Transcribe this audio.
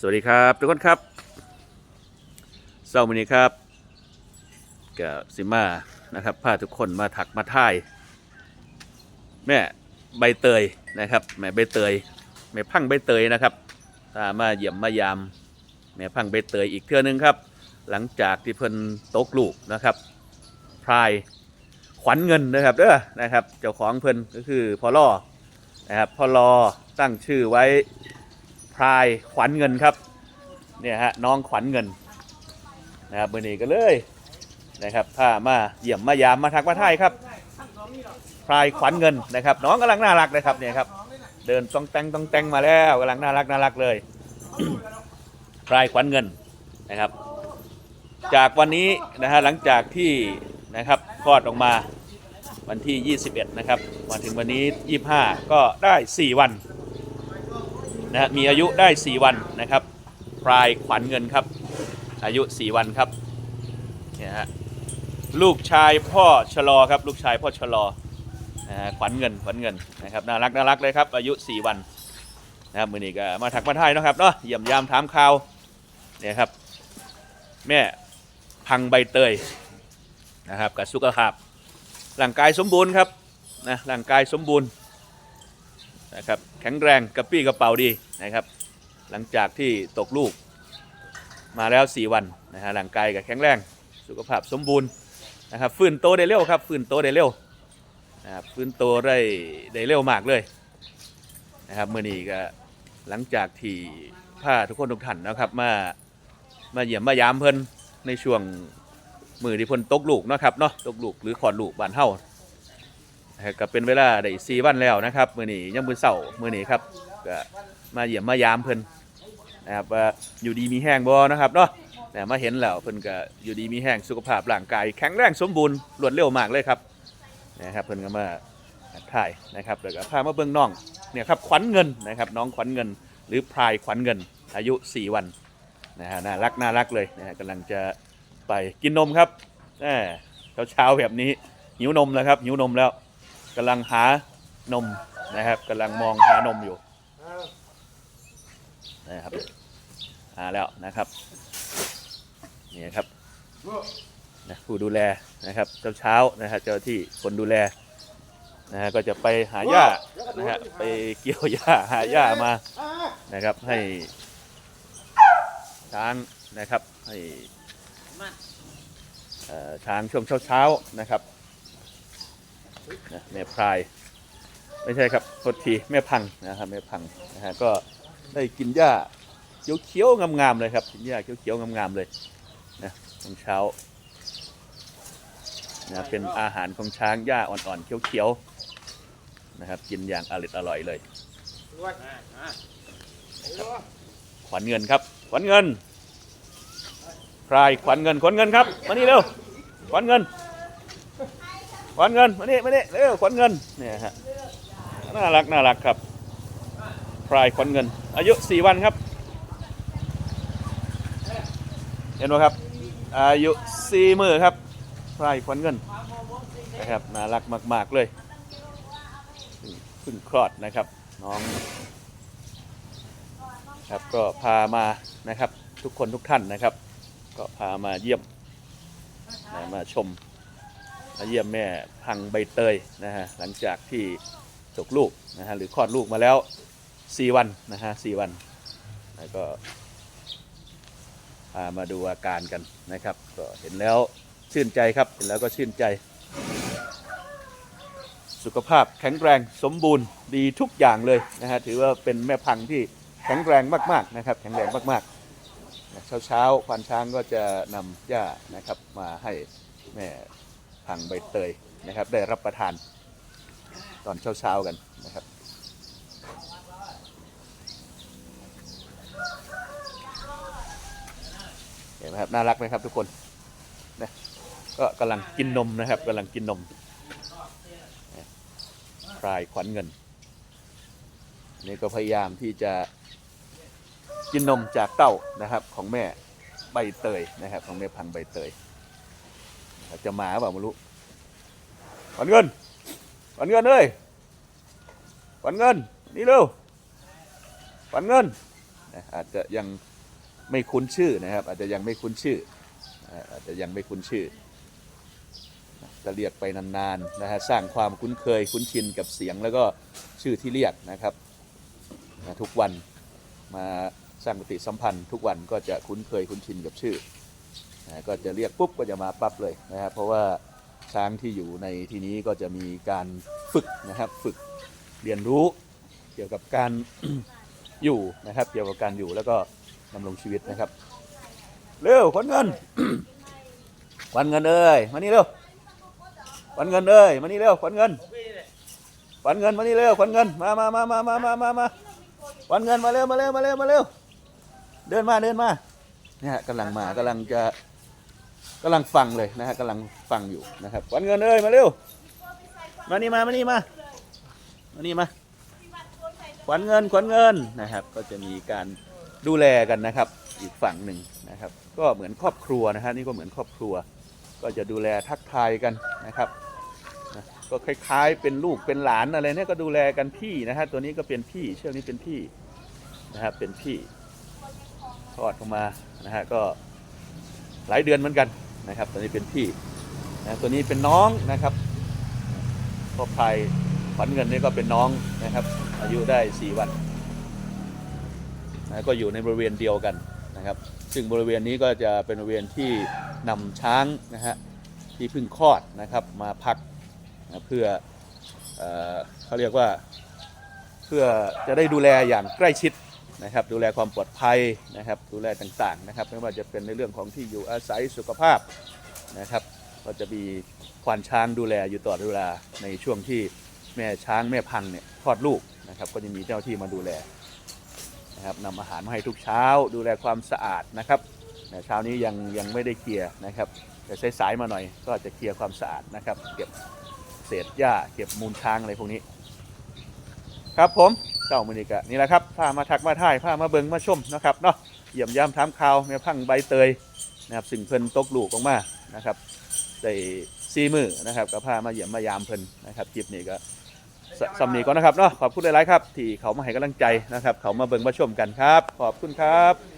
สวัสดีครับทุกคนครับเช้าวันนี้ครับกับซิมานะครับพาทุกคนมาถักมาท่าย แม่ใบเตยนะครับ แม่ใบเตย แม่พังใบเตยนะครับถ้ามาเยี่ยมมายาม แม่พังใบเตยอีกเทื่อนึงครับ หลังจากที่เพิ่นตกลูกนะครับพายขวัญเงินนะครับเด้อนะครับ เจ้าของเพิ่นก็คือพอล่อนะครับพอลอตั้งชื่อไว้ พรายขวัญเงินครับเนี่ยฮะน้องขวัญเงินนะครับเบอร์นี้ก็เลยนะครับพามาเยี่ยมมายามมาทักมาทายครับพรายขวัญเงินนะครับ น้องกำลังน่ารักเลยครับเนี่ยครับ เดินต้องแต่งต้องแต่งมาแล้วกำลังน่ารักน่ารักเลยพรายขวัญเงินนะครับ จากวันนี้นะฮะหลังจากที่นะครับคลอดออกมาวันที่ 21 นะครับมาถึงวันนี้ 25 ก็ได้ 4 วัน นะมีอายุได้ 4 วันนะครับพรายขวัญเงินครับ อายุ 4 วันครับเนี่ยฮะลูกชายพ่อชะลอครับ ลูกชายพ่อชะลอนะฮะขวัญเงินขวัญเงินนะครับน่ารักน่ารักเลยครับอายุ 4 วันนะครับมือนี้ก็มาถักมาทายนะครับเนาะเยี่ยมยามถามข่าวเนี่ยครับ แม่พังใบเตยนะครับกับสุขภาพร่างกายสมบูรณ์ครับนะร่างกายสมบูรณ์ นะครับแข็งแรงกระปี้กระเป๋าดีนะครับ หลังจากที่ตกลูกมาแล้ว 4 วันนะฮะร่างกายก็แข็งแรงสุขภาพสมบูรณ์นะครับฟื้นโตได้เร็วครับฟื้นโตได้เร็วนะครับฟื้นโตได้ได้เร็วมากเลยนะครับเมื่อนี้ก็หลังจากที่พาทุกคนทุกท่านนะครับมามาเยี่ยมมายามเพิ่นในช่วงมือที่เพิ่นตกลูกนะครับเนาะตกลูกหรือขอดลูกบานเฮา ก็เป็นเวลาได้สี่วันแล้วนะครับมื้อนี้ยังมื้อเสาร์มื้อนี้ครับก็มาเยี่ยมมายามเพิ่นนะครับว่าอยู่ดีมีแห้งบ่นะครับเนาะแต่มาเห็นแล้วเพิ่นก็อยู่ดีมีแห้งสุขภาพร่างกายแข็งแรงสมบูรณ์รวดเร็วมากเลยครับนะครับเพิ่นก็มาถ่ายนะครับแล้วก็พามาเบิ่งน้องเนี่ยครับขวัญเงินนะครับน้องขวัญเงิน หรือพลายขวัญเงิน อายุ 4 วันนะฮะน่ารักน่ารักเลยนะฮะกำลังจะไปกินนมครับเช้าเช้าแบบนี้หิวนมแล้วครับหิวนมแล้ว กำลังหานมนะครับกำลังมองหานมอยู่นะครับหาแล้วนะครับนี่ครับนะผู้ดูแลนะครับเช้าเช้าๆนะฮะเจ้าที่คนดูแลนะฮะก็จะไปหาหญ้านะฮะไปเกี่ยวหญ้าหาหญ้ามานะครับให้ช้างนะครับให้ช้างช่วงเช้าๆนะครับ นะแม่พราย ไม่ใช่ครับโทษทีแม่พังนะครับแม่พังนะฮะก็ได้กินหญ้าเขียวๆงามๆเลยครับกินหญ้าเขียวๆงามๆเลยนะตอนเช้านะเป็นอาหารของช้างหญ้าอ่อนๆเขียวๆนะครับ กินอย่างอร่อยอร่อยเลยขวัญเงินครับ ขวัญเงินพรายขวัญเงินขวัญเงินครับมานี่เร็วขวัญเงิน ขวัญเงินมานี่มานี่เร็วขวัญเงินเนี่ยฮะน่ารักน่ารักครับพรายขวัญเงิน อายุ 4 วันครับ เห็นไหมครับ อายุ4มือครับพรายขวัญเงินนะครับน่ารักมาก ๆ เลยเพิ่งคลอดนะครับน้องครับก็พามานะครับทุกคนทุกท่านนะครับ ก็พามาเยี่ยมมาชม มาเยี่ยมแม่พังใบเตยนะฮะหลังจากที่ตกลูกนะฮะหรือคลอดลูกมาแล้ว 4 วันนะฮะ4วันแล้วก็พามาดูอาการกันนะครับ ก็เห็นแล้วชื่นใจครับเห็นแล้วก็ชื่นใจ สุขภาพแข็งแรงสมบูรณ์ดีทุกอย่างเลยนะฮะถือว่าเป็นแม่พังที่แข็งแรงมากๆนะครับแข็งแรงมากๆเช้าเช้าๆควานช้างก็จะนำหญ้านะครับมาให้แม่ พังใบเตยนะครับ ได้รับประทานตอนเช้าๆกันนะครับเห็นไหมครับน่ารักไหมครับทุกคนนะก็กำลังกินนมนะครับกำลังกินนมพรายขวัญเงิน นี่ก็พยายามที่จะกินนมจากเต้านะครับของแม่ใบเตยนะครับ ของแม่พันธุ์ใบเตย จะมาเปล่าไม่รู้ขวัญเงินขวัญเงินเอ้ยขวัญเงินนี่เร็ววัญเงินอาจจะยังไม่คุ้นชื่อนะครับ อาจจะยังไม่คุ้นชื่ออาจจะยังไม่คุ้นชื่อจะเรียกไปนานๆนะฮะสร้างความคุ้นเคยคุ้นชินกับเสียงแล้วก็ชื่อที่เรียกนะครับทุกวันมาสร้างปฏิสัมพันธ์ ทุกวันก็จะคุ้นเคยคุ้นชินกับชื่อ นะก็จะเรียกปุ๊บก็จะมาปั๊บเลยนะครับเพราะว่าช้างที่อยู่ในที่นี้ก็จะมีการฝึกนะครับฝึกเรียนรู้เกี่ยวกับการ อยู่นะครับ เกี่ยวกับการอยู่แล้วก็ดำรงชีวิตนะครับ เร็วขวัญเงิน ขวัญเงินเอ้ยมานี่เร็วขวัญเงินเอ้ยมานี่เร็วขวัญเงินขวัญเงินมานี่เร็วขวัญเงินมามามามามามามามาขวัญเงินมาเร็วมาเร็วมาเร็วมาเร็วเดินมาเดินมาเนี่ยกำลังมากำลังจะ กำลังฟังเลยนะฮะกำลังฟังอยู่นะครับวัญเงินเอ้ยมาเร็วมานี่มามานี่มามานี่มาขวัญเงินขวัญเงินนะครับ ก็จะมีการดูแลกันนะครับ อีกฝั่งหนึ่งนะครับ ก็เหมือนครอบครัวนะฮะนี่ก็เหมือนครอบครัว ก็จะดูแลทักทายกันนะครับก็คล้ายๆ เป็นลูกเป็นหลานอะไรเนี่ยก็ดูแลกันพี่นะฮะตัวนี้ก็เป็นพี่เชือกนี้เป็นพี่นะครับเป็นพี่ทอดออกมานะฮะก็หลายเดือนเหมือนกัน นะครับ ตัวนี้เป็นพี่นะตัวนี้เป็นน้องนะครับพ่อพายขวัญเงินนี่ก็เป็นน้องนะครับ อายุได้4วันนะก็อยู่ในบริเวณเดียวกันนะครับ ซึ่งบริเวณนี้ก็จะเป็นบริเวณที่นำช้างนะฮะที่เพิ่งคลอดนะครับมาพักนะเพื่อเออเขาเรียกว่าเพื่อจะได้ดูแลอย่างใกล้ชิด นะครับ ดูแลความปลอดภัยนะครับ ดูแลต่างๆนะครับ ไม่ว่าจะเป็นในเรื่องของที่อยู่อาศัยสุขภาพนะครับ ก็จะมีควานช้างดูแลอยู่ตลอดเวลาในช่วงที่แม่ช้างแม่พังธุ์เนี่ยคลอดลูกนะครับ ก็จะมีเจ้าที่มาดูแลนะครับนำอาหารมาให้ทุกเช้า ดูแลความสะอาดนะครับแต่เช้านี้ยังยังไม่ได้เคลียร์นะครับแต่สายๆมาหน่อยก็จะเคลียร์ความสะอาดนะครับ เก็บเศษหญ้าเก็บมูลช้างอะไรพวกนี้ ครับผมเจ้ามือนิกะนี่แหละครับผ้ามาทักมาถ่ายผ้ามาเบิงมาชมนะครับเนาะเยี่ยมยามถามข่าวแม่พังใบเตยนะครับสิ่งเพิ่นตกลูกออกมานะครับได้ซีมือนะครับกับผ้ามาเยี่ยมมายามเพิ่นนะครับคลิปนี้ก็สำนีก่อนนะครับเนาะขอบคุณหลายๆครับ ที่เขามาให้กำลังใจนะครับ เขามาเบิงมาชมกันครับ ขอบคุณครับ